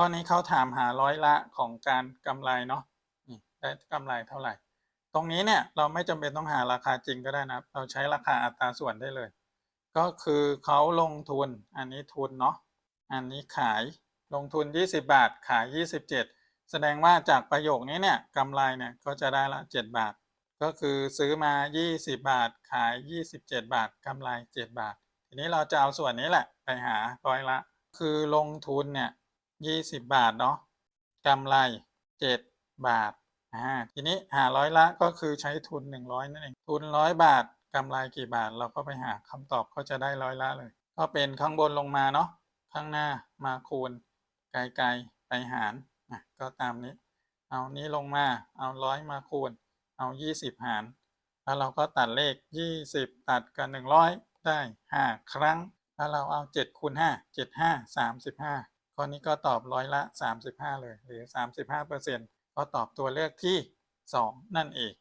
ข้อนี้เขาถามหาร้อยละของการกำไรเนาะได้กำไรเท่าไหร่ ตรงนี้เนี่ยเราไม่จำเป็นต้องหาราคาจริงก็ได้นะเราใช้ราคาอัตราส่วนได้เลย ก็คือเขาลงทุนอันนี้ทุนเนาะอันนี้ขายลงทุน 20 บาทขาย 27 แสดงว่าจากประโยคนี้เนี่ยกำไรเนี่ยก็จะได้ละ 7 บาท ก็คือซื้อมา 20 บาท ขาย 27 บาทกำไร 7 บาท ทีนี้เราจะเอาส่วนนี้แหละไปหาร้อยละ คือลงทุนเนี่ย 20บบาทเนาะกำไร7บาทอ่าทีนี้หาร้อยละก็คือใช้ทุน100นั่นเองทุน100บาทกำไรกี่บาทเราก็ไปหาคำตอบก็จะได้ร้อยละเลย ก็เป็นข้างบนลงมาเนาะข้างหน้ามาคูณไกลๆไปหารนะก็ตามนี้ เอานี้ลงมาเอาร้อยมาคูณ เอา 20 หาร แล้วเราก็ตัดเลข 20 ตัดกับ100 ได้ 5 ครั้ง แล้วเราเอา7คูณ5 7 5 35 ข้อนี้ก็ตอบร้อยละ 35 เลยหรือ 35เปอร์เซ็นต์ก็ตอบตัวเลือกที่ 2 นั่นเอง